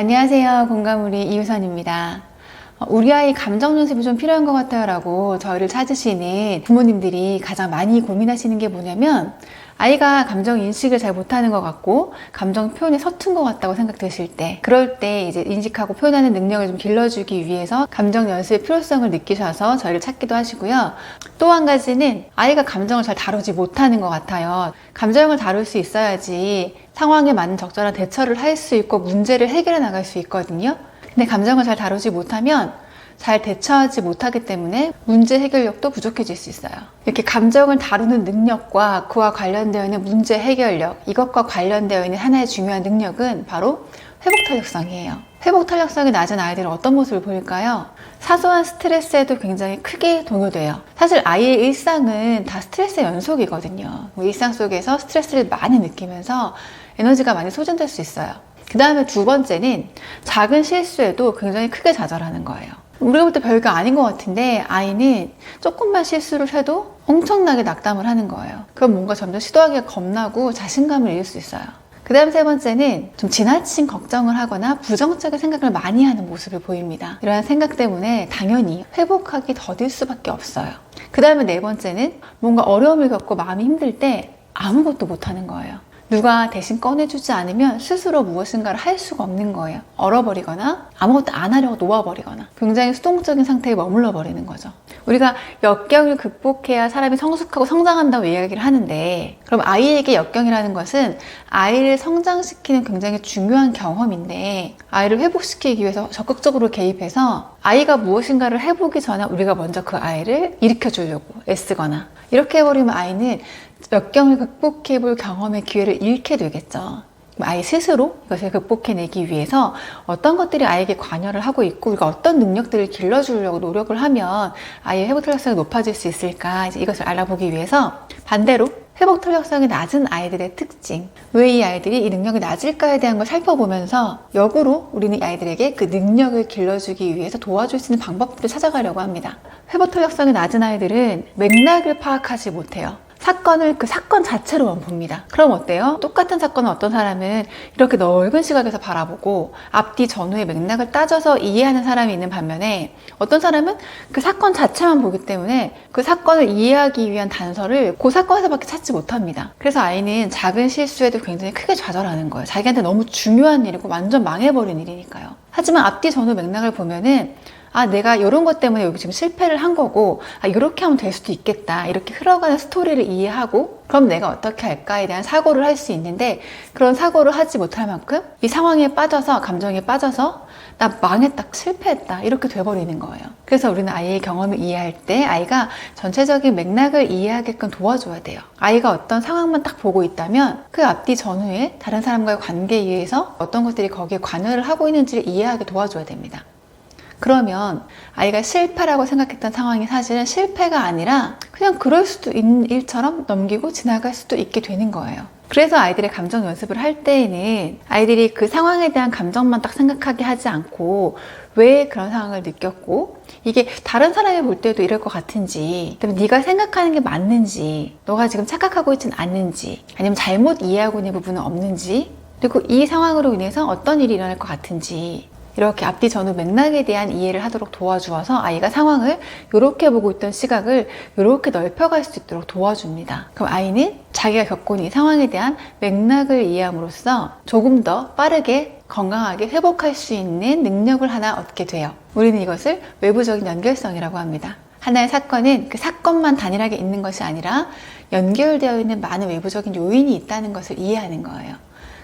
안녕하세요. 공감우리 이유선입니다. 어, 우리 아이 감정 연습이 좀 필요한 것 같아요 라고 저희를 찾으시는 부모님들이 가장 많이 고민하시는 게 뭐냐면 아이가 감정 인식을 잘 못하는 것 같고 감정 표현이 서툰 것 같다고 생각되실 때 그럴 때 이제 인식하고 표현하는 능력을 좀 길러주기 위해서 감정 연습의 필요성을 느끼셔서 저희를 찾기도 하시고요. 또 한 가지는 아이가 감정을 잘 다루지 못하는 것 같아요. 감정을 다룰 수 있어야지 상황에 맞는 적절한 대처를 할 수 있고 문제를 해결해 나갈 수 있거든요. 근데 감정을 잘 다루지 못하면 잘 대처하지 못하기 때문에 문제 해결력도 부족해질 수 있어요. 이렇게 감정을 다루는 능력과 그와 관련되어 있는 문제 해결력, 이것과 관련되어 있는 하나의 중요한 능력은 바로 회복 탄력성이에요. 회복 탄력성이 낮은 아이들은 어떤 모습을 보일까요? 사소한 스트레스에도 굉장히 크게 동요돼요. 사실 아이의 일상은 다 스트레스의 연속이거든요. 뭐 일상 속에서 스트레스를 많이 느끼면서 에너지가 많이 소진될 수 있어요. 그 다음에 두 번째는 작은 실수에도 굉장히 크게 좌절하는 거예요. 우리가 볼 때 별거 아닌 것 같은데 아이는 조금만 실수를 해도 엄청나게 낙담을 하는 거예요. 그럼 뭔가 점점 시도하기가 겁나고 자신감을 잃을 수 있어요. 그 다음 세 번째는 좀 지나친 걱정을 하거나 부정적인 생각을 많이 하는 모습을 보입니다. 이러한 생각 때문에 당연히 회복하기 더딜 수밖에 없어요. 그 다음에 네 번째는 뭔가 어려움을 겪고 마음이 힘들 때 아무것도 못하는 거예요. 누가 대신 꺼내주지 않으면 스스로 무엇인가를 할 수가 없는 거예요. 얼어버리거나 아무것도 안 하려고 놓아버리거나 굉장히 수동적인 상태에 머물러 버리는 거죠. 우리가 역경을 극복해야 사람이 성숙하고 성장한다고 이야기를 하는데 그럼 아이에게 역경이라는 것은 아이를 성장시키는 굉장히 중요한 경험인데 아이를 회복시키기 위해서 적극적으로 개입해서 아이가 무엇인가를 해보기 전에 우리가 먼저 그 아이를 일으켜 주려고 애쓰거나 이렇게 해버리면 아이는 역경을 극복해 볼 경험의 기회를 잃게 되겠죠. 아이 스스로 이것을 극복해내기 위해서 어떤 것들이 아이에게 관여를 하고 있고 우리가 어떤 능력들을 길러주려고 노력을 하면 아이의 회복 탄력성이 높아질 수 있을까 이제 이것을 알아보기 위해서 반대로 회복 탄력성이 낮은 아이들의 특징 왜 이 아이들이 이 능력이 낮을까에 대한 걸 살펴보면서 역으로 우리는 이 아이들에게 그 능력을 길러주기 위해서 도와줄 수 있는 방법들을 찾아가려고 합니다. 회복 탄력성이 낮은 아이들은 맥락을 파악하지 못해요 사건을 그 사건 자체로만 봅니다. 그럼 어때요? 똑같은 사건은 어떤 사람은 이렇게 넓은 시각에서 바라보고 앞뒤 전후의 맥락을 따져서 이해하는 사람이 있는 반면에 어떤 사람은 그 사건 자체만 보기 때문에 그 사건을 이해하기 위한 단서를 그 사건에서밖에 찾지 못합니다. 그래서 아이는 작은 실수에도 굉장히 크게 좌절하는 거예요. 자기한테 너무 중요한 일이고 완전 망해버린 일이니까요. 하지만 앞뒤 전후 맥락을 보면은 아, 내가 이런 것 때문에 여기 지금 실패를 한 거고, 아, 이렇게 하면 될 수도 있겠다. 이렇게 흘러가는 스토리를 이해하고, 그럼 내가 어떻게 할까에 대한 사고를 할 수 있는데, 그런 사고를 하지 못할 만큼 이 상황에 빠져서, 감정에 빠져서, 나 망했다, 실패했다. 이렇게 돼버리는 거예요. 그래서 우리는 아이의 경험을 이해할 때, 아이가 전체적인 맥락을 이해하게끔 도와줘야 돼요. 아이가 어떤 상황만 딱 보고 있다면, 그 앞뒤 전후에 다른 사람과의 관계에 의해서 어떤 것들이 거기에 관여를 하고 있는지를 이해하게 도와줘야 됩니다. 그러면 아이가 실패라고 생각했던 상황이 사실은 실패가 아니라 그냥 그럴 수도 있는 일처럼 넘기고 지나갈 수도 있게 되는 거예요. 그래서 아이들의 감정 연습을 할 때에는 아이들이 그 상황에 대한 감정만 딱 생각하게 하지 않고 왜 그런 상황을 느꼈고 이게 다른 사람이 볼 때도 이럴 것 같은지 그다음에 네가 생각하는 게 맞는지 너가 지금 착각하고 있지는 않는지 아니면 잘못 이해하고 있는 부분은 없는지 그리고 이 상황으로 인해서 어떤 일이 일어날 것 같은지 이렇게 앞뒤 전후 맥락에 대한 이해를 하도록 도와주어서 아이가 상황을 이렇게 보고 있던 시각을 이렇게 넓혀갈 수 있도록 도와줍니다. 그럼 아이는 자기가 겪고 있는 이 상황에 대한 맥락을 이해함으로써 조금 더 빠르게 건강하게 회복할 수 있는 능력을 하나 얻게 돼요. 우리는 이것을 외부적인 연결성이라고 합니다. 하나의 사건은 그 사건만 단일하게 있는 것이 아니라 연결되어 있는 많은 외부적인 요인이 있다는 것을 이해하는 거예요.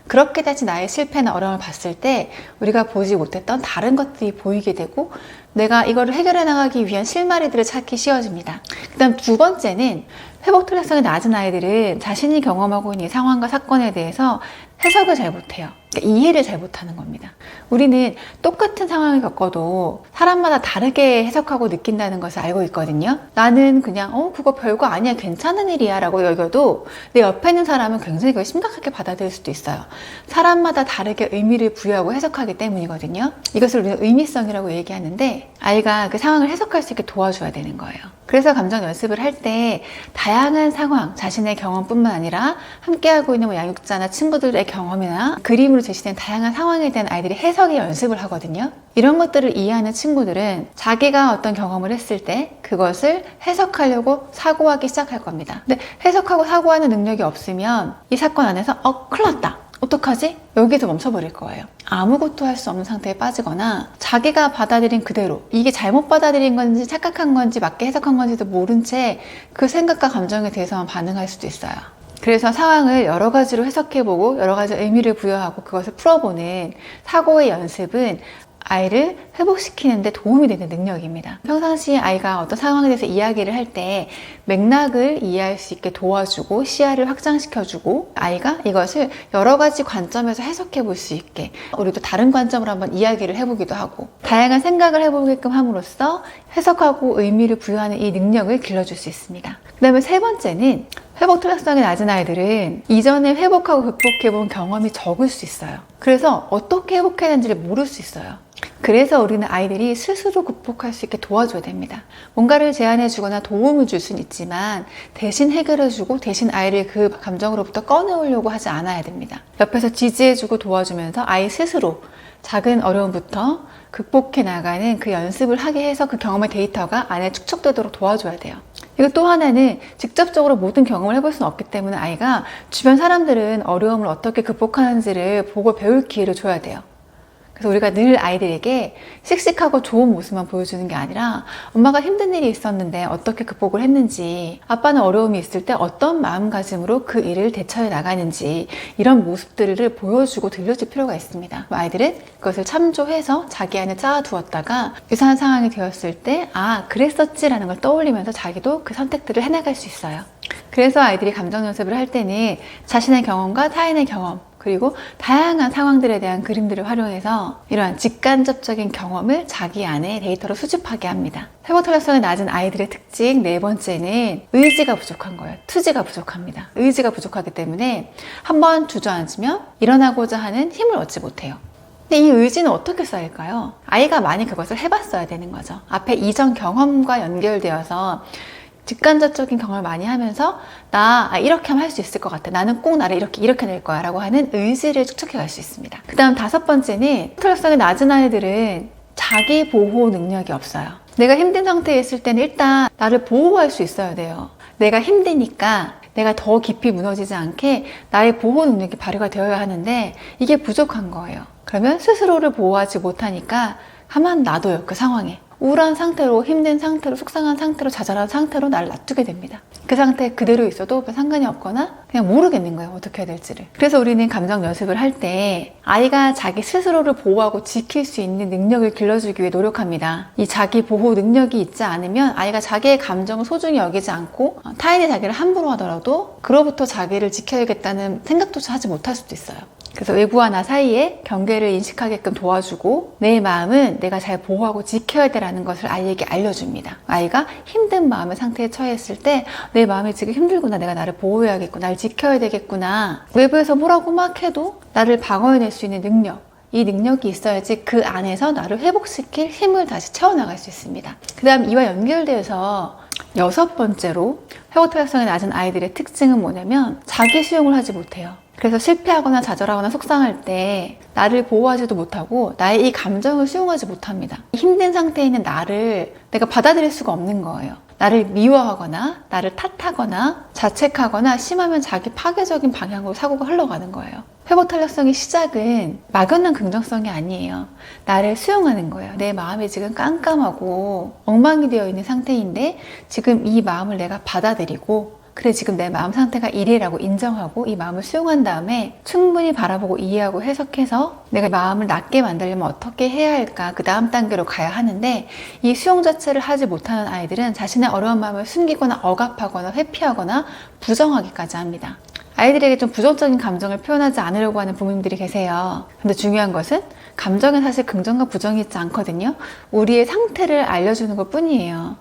그렇게 다시 나의 실패나 어려움을 봤을 때 우리가 보지 못했던 다른 것들이 보이게 되고 내가 이거를 해결해 나가기 위한 실마리들을 찾기 쉬워집니다. 그 다음 두 번째는 회복 탄력성이 낮은 아이들은 자신이 경험하고 있는 이 상황과 사건에 대해서 해석을 잘 못해요. 그러니까 이해를 잘 못하는 겁니다. 우리는 똑같은 상황을 겪어도 사람마다 다르게 해석하고 느낀다는 것을 알고 있거든요. 나는 그냥 어 그거 별거 아니야 괜찮은 일이야라고 여겨도 내 옆에 있는 사람은 굉장히 그걸 심각하게 받아들일 수도 있어요. 사람마다 다르게 의미를 부여하고 해석하기 때문이거든요. 이것을 우리는 의미성이라고 얘기하는데 아이가 그 상황을 해석할 수 있게 도와줘야 되는 거예요. 그래서 감정 연습을 할 때 다양한 상황, 자신의 경험뿐만 아니라 함께하고 있는 뭐 양육자나 친구들의 경험이나 그림으로 제시된 다양한 상황에 대한 아이들이 해석의 연습을 하거든요. 이런 것들을 이해하는 친구들은 자기가 어떤 경험을 했을 때 그것을 해석하려고 사고하기 시작할 겁니다. 근데 해석하고 사고하는 능력이 없으면 이 사건 안에서 어, 큰일 났다. 어떡하지? 여기서 멈춰버릴 거예요. 아무것도 할 수 없는 상태에 빠지거나 자기가 받아들인 그대로 이게 잘못 받아들인 건지 착각한 건지 맞게 해석한 건지도 모른 채 그 생각과 감정에 대해서만 반응할 수도 있어요. 그래서 상황을 여러 가지로 해석해보고 여러 가지 의미를 부여하고 그것을 풀어보는 사고의 연습은 아이를 회복시키는데 도움이 되는 능력입니다. 평상시에 아이가 어떤 상황에 대해서 이야기를 할 때 맥락을 이해할 수 있게 도와주고 시야를 확장시켜주고 아이가 이것을 여러 가지 관점에서 해석해 볼 수 있게 우리도 다른 관점으로 한번 이야기를 해보기도 하고 다양한 생각을 해보게끔 함으로써 해석하고 의미를 부여하는 이 능력을 길러줄 수 있습니다. 그 다음에 세 번째는 회복 탄력성이 낮은 아이들은 이전에 회복하고 극복해본 경험이 적을 수 있어요. 그래서 어떻게 회복해야하는지를 모를 수 있어요. 그래서 우리는 아이들이 스스로 극복할 수 있게 도와줘야 됩니다. 뭔가를 제안해 주거나 도움을 줄 수는 있지만 대신 해결해 주고 대신 아이를 그 감정으로부터 꺼내오려고 하지 않아야 됩니다. 옆에서 지지해 주고 도와주면서 아이 스스로 작은 어려움부터 극복해 나가는 그 연습을 하게 해서 그 경험의 데이터가 안에 축적되도록 도와줘야 돼요. 이거 또 하나는 직접적으로 모든 경험을 해볼 수는 없기 때문에 아이가 주변 사람들은 어려움을 어떻게 극복하는지를 보고 배울 기회를 줘야 돼요. 그래서 우리가 늘 아이들에게 씩씩하고 좋은 모습만 보여주는 게 아니라 엄마가 힘든 일이 있었는데 어떻게 극복을 했는지 아빠는 어려움이 있을 때 어떤 마음가짐으로 그 일을 대처해 나가는지 이런 모습들을 보여주고 들려줄 필요가 있습니다. 아이들은 그것을 참조해서 자기 안에 쌓아두었다가 유사한 상황이 되었을 때 아 그랬었지라는 걸 떠올리면서 자기도 그 선택들을 해나갈 수 있어요. 그래서 아이들이 감정 연습을 할 때는 자신의 경험과 타인의 경험 그리고 다양한 상황들에 대한 그림들을 활용해서 이러한 직간접적인 경험을 자기 안에 데이터로 수집하게 합니다. 탄력성이 낮은 아이들의 특징 네 번째는 의지가 부족한 거예요. 투지가 부족합니다. 의지가 부족하기 때문에 한번 주저앉으면 일어나고자 하는 힘을 얻지 못해요. 근데 이 의지는 어떻게 쌓일까요? 아이가 많이 그것을 해봤어야 되는 거죠. 앞에 이전 경험과 연결되어서 직간접적인 경험을 많이 하면서 나 아, 이렇게 하면 할 수 있을 것 같아. 나는 꼭 나를 이렇게 이렇게 낼 거야 라고 하는 의지를 축적해 갈 수 있습니다. 그 다음 다섯 번째는 탄력성이 낮은 아이들은 자기 보호 능력이 없어요. 내가 힘든 상태에 있을 때는 일단 나를 보호할 수 있어야 돼요. 내가 힘드니까 내가 더 깊이 무너지지 않게 나의 보호 능력이 발휘가 되어야 하는데 이게 부족한 거예요. 그러면 스스로를 보호하지 못하니까 가만 놔둬요. 그 상황에. 우울한 상태로 힘든 상태로 속상한 상태로 좌절한 상태로 나를 놔두게 됩니다. 그 상태 그대로 있어도 별 상관이 없거나 그냥 모르겠는 거예요. 어떻게 해야 될지를. 그래서 우리는 감정 연습을 할 때 아이가 자기 스스로를 보호하고 지킬 수 있는 능력을 길러주기 위해 노력합니다. 이 자기 보호 능력이 있지 않으면 아이가 자기의 감정을 소중히 여기지 않고 타인의 자기를 함부로 하더라도 그로부터 자기를 지켜야겠다는 생각조차 하지 못할 수도 있어요. 그래서 외부와 나 사이에 경계를 인식하게끔 도와주고 내 마음은 내가 잘 보호하고 지켜야 되라는 것을 아이에게 알려줍니다. 아이가 힘든 마음의 상태에 처했을 때 내 마음이 지금 힘들구나. 내가 나를 보호해야겠구나. 나를 지켜야 되겠구나. 외부에서 뭐라고 막 해도 나를 방어해낼 수 있는 능력. 이 능력이 있어야지 그 안에서 나를 회복시킬 힘을 다시 채워나갈 수 있습니다. 그 다음 이와 연결되어서 여섯 번째로 회복 탄력성이 낮은 아이들의 특징은 뭐냐면 자기 수용을 하지 못해요. 그래서 실패하거나 좌절하거나 속상할 때 나를 보호하지도 못하고 나의 이 감정을 수용하지 못합니다. 힘든 상태에 있는 나를 내가 받아들일 수가 없는 거예요. 나를 미워하거나 나를 탓하거나 자책하거나 심하면 자기 파괴적인 방향으로 사고가 흘러가는 거예요. 회복 탄력성의 시작은 막연한 긍정성이 아니에요. 나를 수용하는 거예요. 내 마음이 지금 깜깜하고 엉망이 되어 있는 상태인데 지금 이 마음을 내가 받아들이고 그래 지금 내 마음 상태가 이래라고 인정하고 이 마음을 수용한 다음에 충분히 바라보고 이해하고 해석해서 내가 마음을 낫게 만들려면 어떻게 해야 할까 그 다음 단계로 가야 하는데 이 수용 자체를 하지 못하는 아이들은 자신의 어려운 마음을 숨기거나 억압하거나 회피하거나 부정하기까지 합니다. 아이들에게 좀 부정적인 감정을 표현하지 않으려고 하는 부모님들이 계세요. 근데 중요한 것은 감정은 사실 긍정과 부정이 있지 않거든요. 우리의 상태를 알려주는 것 뿐이에요.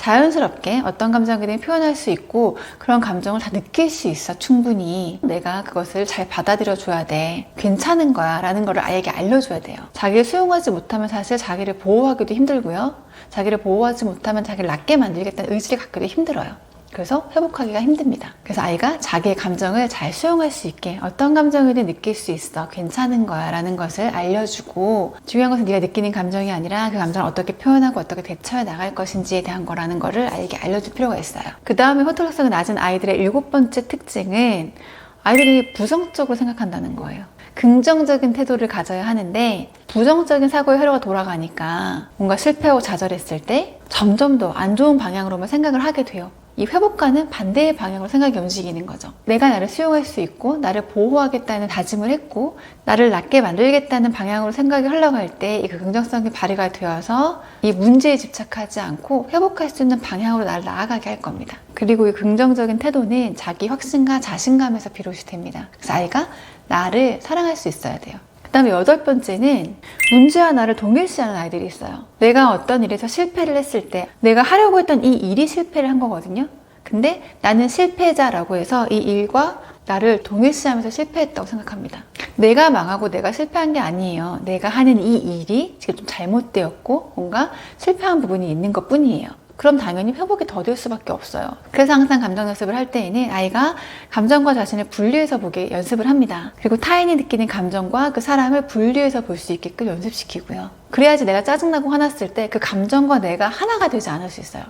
자연스럽게 어떤 감정이든 표현할 수 있고 그런 감정을 다 느낄 수 있어 충분히. 내가 그것을 잘 받아들여 줘야 돼. 괜찮은 거야 라는 거를 아이에게 알려줘야 돼요. 자기를 수용하지 못하면 사실 자기를 보호하기도 힘들고요. 자기를 보호하지 못하면 자기를 낫게 만들겠다는 의지를 갖기도 힘들어요 그래서 회복하기가 힘듭니다. 그래서 아이가 자기의 감정을 잘 수용할 수 있게 어떤 감정이든 느낄 수 있어. 괜찮은 거야. 라는 것을 알려주고 중요한 것은 네가 느끼는 감정이 아니라 그 감정을 어떻게 표현하고 어떻게 대처해 나갈 것인지에 대한 거라는 거를 아이에게 알려줄 필요가 있어요. 그 다음에 호텔성이 낮은 아이들의 일곱 번째 특징은 아이들이 부정적으로 생각한다는 거예요. 긍정적인 태도를 가져야 하는데 부정적인 사고의 회로가 돌아가니까 뭔가 실패하고 좌절했을 때 점점 더 안 좋은 방향으로만 생각을 하게 돼요. 이 회복과는 반대의 방향으로 생각이 움직이는 거죠. 내가 나를 수용할 수 있고 나를 보호하겠다는 다짐을 했고 나를 낫게 만들겠다는 방향으로 생각이 흘러갈 때 이 긍정성이 발휘가 되어서 이 문제에 집착하지 않고 회복할 수 있는 방향으로 나를 나아가게 할 겁니다. 그리고 이 긍정적인 태도는 자기 확신과 자신감에서 비롯이 됩니다. 그래서 아이가 나를 사랑할 수 있어야 돼요. 그 다음에 여덟 번째는 문제와 나를 동일시하는 아이들이 있어요. 내가 어떤 일에서 실패를 했을 때 내가 하려고 했던 이 일이 실패를 한 거거든요. 근데 나는 실패자라고 해서 이 일과 나를 동일시하면서 실패했다고 생각합니다. 내가 망하고 내가 실패한 게 아니에요. 내가 하는 이 일이 지금 좀 잘못되었고 뭔가 실패한 부분이 있는 것 뿐이에요. 그럼 당연히 회복이 더딜 수밖에 없어요. 그래서 항상 감정 연습을 할 때에는 아이가 감정과 자신을 분리해서 보게 연습을 합니다. 그리고 타인이 느끼는 감정과 그 사람을 분리해서 볼 수 있게끔 연습시키고요. 그래야지 내가 짜증나고 화났을 때 그 감정과 내가 하나가 되지 않을 수 있어요.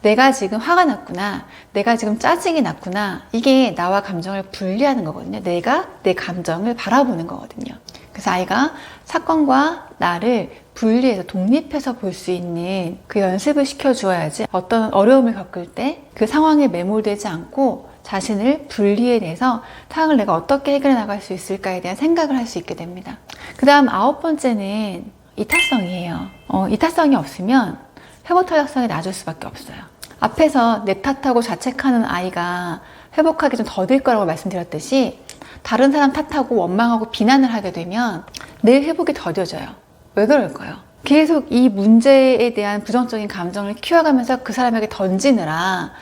내가 지금 화가 났구나. 내가 지금 짜증이 났구나. 이게 나와 감정을 분리하는 거거든요. 내가 내 감정을 바라보는 거거든요. 그래서 아이가 사건과 나를 분리해서 독립해서 볼 수 있는 그 연습을 시켜주어야지 어떤 어려움을 겪을 때 그 상황에 매몰되지 않고 자신을 분리해내서 상황을 내가 어떻게 해결해 나갈 수 있을까에 대한 생각을 할 수 있게 됩니다. 그 다음 아홉 번째는 이타성이에요. 어, 이타성이 없으면 회복 탄력성이 낮을 수밖에 없어요. 앞에서 내 탓하고 자책하는 아이가 회복하기 좀 더딜 거라고 말씀드렸듯이 다른 사람 탓하고 원망하고 비난을 하게 되면 내 회복이 더뎌져요. 왜 그럴까요? 계속 이 문제에 대한 부정적인 감정을 키워가면서 그 사람에게 던지느라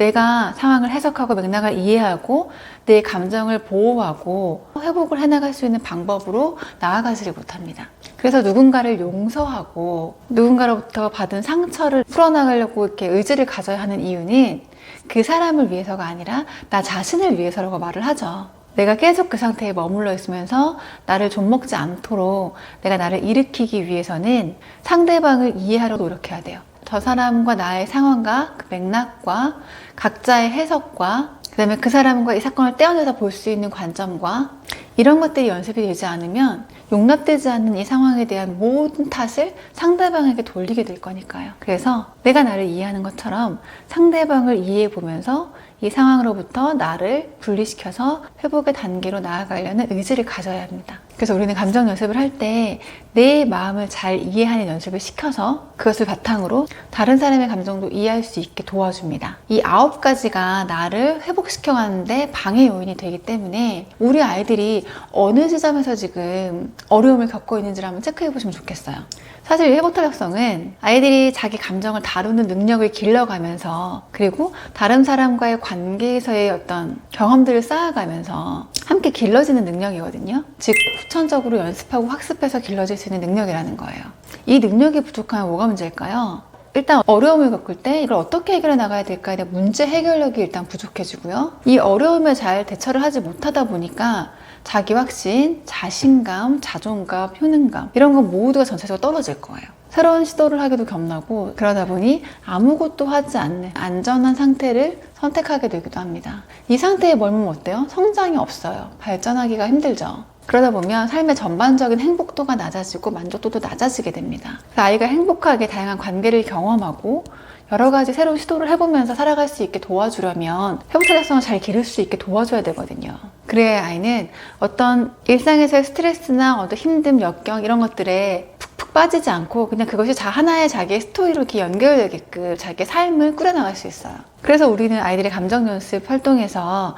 내가 상황을 해석하고 맥락을 이해하고 내 감정을 보호하고 회복을 해나갈 수 있는 방법으로 나아가지를 못합니다. 그래서 누군가를 용서하고 누군가로부터 받은 상처를 풀어나가려고 이렇게 의지를 가져야 하는 이유는 그 사람을 위해서가 아니라 나 자신을 위해서라고 말을 하죠. 내가 계속 그 상태에 머물러 있으면서 나를 좀먹지 않도록 내가 나를 일으키기 위해서는 상대방을 이해하려 노력해야 돼요. 저 사람과 나의 상황과 그 맥락과 각자의 해석과 그 다음에 그 사람과 이 사건을 떼어내서 볼 수 있는 관점과 이런 것들이 연습이 되지 않으면 용납되지 않는 이 상황에 대한 모든 탓을 상대방에게 돌리게 될 거니까요. 그래서 내가 나를 이해하는 것처럼 상대방을 이해해 보면서 이 상황으로부터 나를 분리시켜서 회복의 단계로 나아가려는 의지를 가져야 합니다. 그래서 우리는 감정 연습을 할 때 내 마음을 잘 이해하는 연습을 시켜서 그것을 바탕으로 다른 사람의 감정도 이해할 수 있게 도와줍니다. 이 아홉 가지가 나를 회복시켜 가는데 방해 요인이 되기 때문에 우리 아이들이 어느 지점에서 지금 어려움을 겪고 있는지를 한번 체크해 보시면 좋겠어요. 사실 탄력성은 아이들이 자기 감정을 다루는 능력을 길러가면서 그리고 다른 사람과의 관계에서의 어떤 경험들을 쌓아가면서 함께 길러지는 능력이거든요. 즉 후천적으로 연습하고 학습해서 길러질 수 있는 능력이라는 거예요. 이 능력이 부족하면 뭐가 문제일까요? 일단 어려움을 겪을 때 이걸 어떻게 해결해 나가야 될까에 대한 문제 해결력이 일단 부족해지고요. 이 어려움에 잘 대처를 하지 못하다 보니까 자기 확신, 자신감, 자존감, 효능감 이런 건 모두가 전체적으로 떨어질 거예요. 새로운 시도를 하기도 겁나고 그러다 보니 아무것도 하지 않는 안전한 상태를 선택하게 되기도 합니다. 이 상태에 머물면 어때요? 성장이 없어요. 발전하기가 힘들죠. 그러다 보면 삶의 전반적인 행복도가 낮아지고 만족도도 낮아지게 됩니다. 아이가 행복하게 다양한 관계를 경험하고 여러 가지 새로운 시도를 해보면서 살아갈 수 있게 도와주려면 회복 탄력성을 잘 기를 수 있게 도와줘야 되거든요. 그래야 아이는 어떤 일상에서의 스트레스나 어떤 힘듦, 역경 이런 것들에 푹푹 빠지지 않고 그냥 그것이 자 하나의 자기의 스토리로 이렇게 연결되게끔 자기의 삶을 꾸려나갈 수 있어요. 그래서 우리는 아이들의 감정 연습 활동에서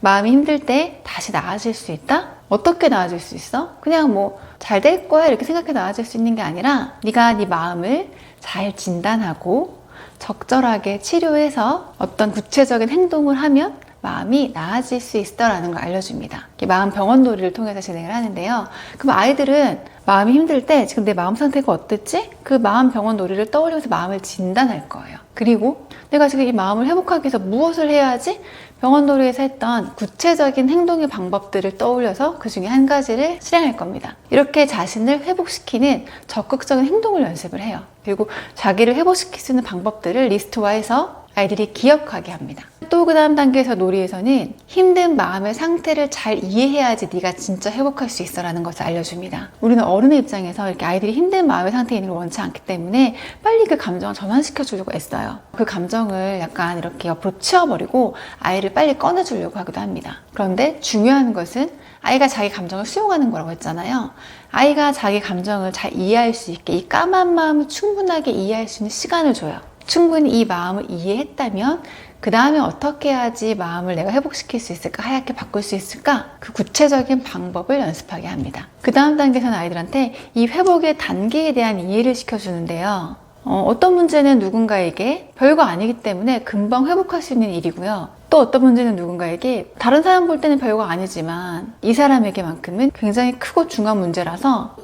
마음이 힘들 때 다시 나아질 수 있다? 어떻게 나아질 수 있어? 그냥 뭐 잘 될 거야 이렇게 생각해 나아질 수 있는 게 아니라 네가 네 마음을 잘 진단하고 적절하게 치료해서 어떤 구체적인 행동을 하면 마음이 나아질 수 있다라는 걸 알려줍니다. 마음 병원 놀이를 통해서 진행을 하는데요. 그럼 아이들은 마음이 힘들 때 지금 내 마음 상태가 어땠지? 그 마음 병원 놀이를 떠올리면서 마음을 진단할 거예요. 그리고 내가 지금 이 마음을 회복하기 위해서 무엇을 해야지? 병원 놀이에서 했던 구체적인 행동의 방법들을 떠올려서 그 중에 한 가지를 실행할 겁니다. 이렇게 자신을 회복시키는 적극적인 행동을 연습을 해요. 그리고 자기를 회복시킬 수 있는 방법들을 리스트화해서 아이들이 기억하게 합니다. 또 그 다음 단계에서 놀이에서는 힘든 마음의 상태를 잘 이해해야지 네가 진짜 회복할 수 있어 라는 것을 알려줍니다. 우리는 어른의 입장에서 이렇게 아이들이 힘든 마음의 상태에 있는 걸 원치 않기 때문에 빨리 그 감정을 전환시켜 주려고 애써요. 그 감정을 약간 이렇게 옆으로 치워버리고 아이를 빨리 꺼내주려고 하기도 합니다. 그런데 중요한 것은 아이가 자기 감정을 수용하는 거라고 했잖아요. 아이가 자기 감정을 잘 이해할 수 있게 이 까만 마음을 충분하게 이해할 수 있는 시간을 줘요. 충분히 이 마음을 이해했다면 그 다음에 어떻게 해야지 마음을 내가 회복시킬 수 있을까? 하얗게 바꿀 수 있을까? 그 구체적인 방법을 연습하게 합니다. 그 다음 단계에서는 아이들한테 이 회복의 단계에 대한 이해를 시켜주는데요. 어, 떤 문제는 누군가에게 별거 아니기 때문에 금방 회복할 수 있는 일이고요. 또 어떤 문제는 누군가에게 다른 사람 볼 때는 별거 아니지만 이 사람에게만큼은 굉장히 크고 중요한 문제라서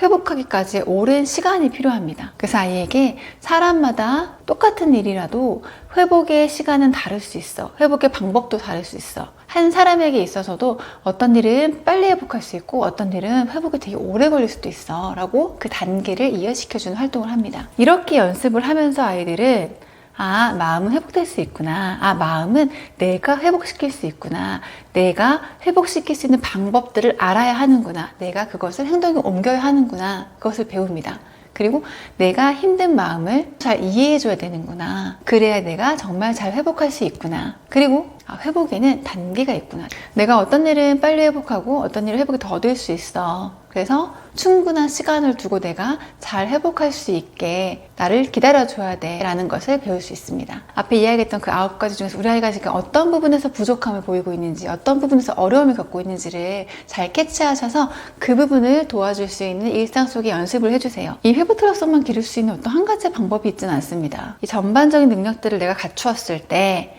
회복하기까지 오랜 시간이 필요합니다. 그래서 아이에게 사람마다 똑같은 일이라도 회복의 시간은 다를 수 있어. 회복의 방법도 다를 수 있어. 한 사람에게 있어서도 어떤 일은 빨리 회복할 수 있고 어떤 일은 회복이 되게 오래 걸릴 수도 있어. 라고 그 단계를 이해시켜주는 활동을 합니다. 이렇게 연습을 하면서 아이들은 아, 마음은 회복될 수 있구나. 아, 마음은 내가 회복시킬 수 있구나. 내가 회복시킬 수 있는 방법들을 알아야 하는구나. 내가 그것을 행동에 옮겨야 하는구나. 그것을 배웁니다. 그리고 내가 힘든 마음을 잘 이해해줘야 되는구나. 그래야 내가 정말 잘 회복할 수 있구나. 그리고 아, 회복에는 단계가 있구나. 내가 어떤 일은 빨리 회복하고 어떤 일은 회복이 더딜 수 있어. 그래서 충분한 시간을 두고 내가 잘 회복할 수 있게 나를 기다려줘야 돼 라는 것을 배울 수 있습니다. 앞에 이야기했던 그 아홉 가지 중에서 우리 아이가 지금 어떤 부분에서 부족함을 보이고 있는지 어떤 부분에서 어려움을 겪고 있는지를 잘 캐치하셔서 그 부분을 도와줄 수 있는 일상 속의 연습을 해주세요. 이 회복 특성만 기를 수 있는 어떤 한 가지 방법이 있지는 않습니다. 이 전반적인 능력들을 내가 갖추었을 때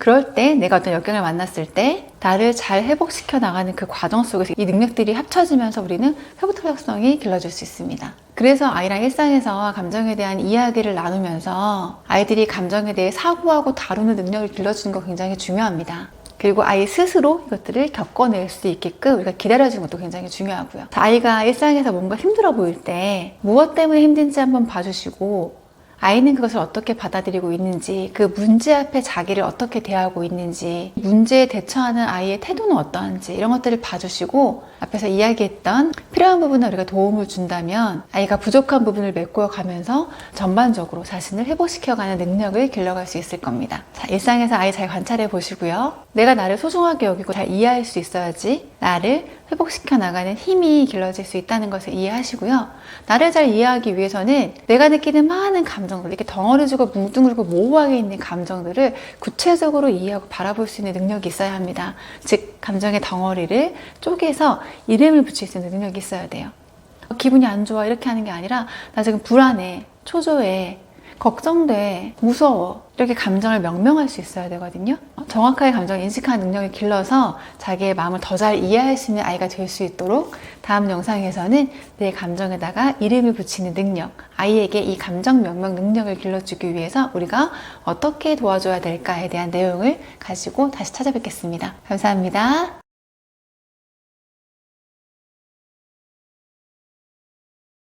그럴 때 내가 어떤 역경을 만났을 때 나를 잘 회복시켜 나가는 그 과정 속에서 이 능력들이 합쳐지면서 우리는 회복 탄력성이 길러질 수 있습니다. 그래서 아이랑 일상에서 감정에 대한 이야기를 나누면서 아이들이 감정에 대해 사고하고 다루는 능력을 길러주는 거 굉장히 중요합니다. 그리고 아이 스스로 이것들을 겪어낼 수 있게끔 우리가 기다려주는 것도 굉장히 중요하고요. 아이가 일상에서 뭔가 힘들어 보일 때 무엇 때문에 힘든지 한번 봐주시고 아이는 그것을 어떻게 받아들이고 있는지, 그 문제 앞에 자기를 어떻게 대하고 있는지, 문제에 대처하는 아이의 태도는 어떠한지, 이런 것들을 봐주시고, 앞에서 이야기했던 필요한 부분에 우리가 도움을 준다면, 아이가 부족한 부분을 메꿔 가면서 전반적으로 자신을 회복시켜가는 능력을 길러갈 수 있을 겁니다. 자, 일상에서 아이 잘 관찰해 보시고요. 내가 나를 소중하게 여기고 잘 이해할 수 있어야지 나를 회복시켜 나가는 힘이 길러질 수 있다는 것을 이해하시고요. 나를 잘 이해하기 위해서는 내가 느끼는 많은 감정들, 이렇게 덩어리지고 뭉뚱그리고 모호하게 있는 감정들을 구체적으로 이해하고 바라볼 수 있는 능력이 있어야 합니다. 즉, 감정의 덩어리를 쪼개서 이름을 붙일 수 있는 능력이 있어야 돼요. 기분이 안 좋아 이렇게 하는 게 아니라 나 지금 불안해, 초조해, 걱정돼, 무서워. 이렇게 감정을 명명할 수 있어야 되거든요. 정확하게 감정을 인식하는 능력을 길러서 자기의 마음을 더 잘 이해할 수 있는 아이가 될 수 있도록 다음 영상에서는 내 감정에다가 이름을 붙이는 능력, 아이에게 이 감정 명명 능력을 길러주기 위해서 우리가 어떻게 도와줘야 될까에 대한 내용을 가지고 다시 찾아뵙겠습니다. 감사합니다.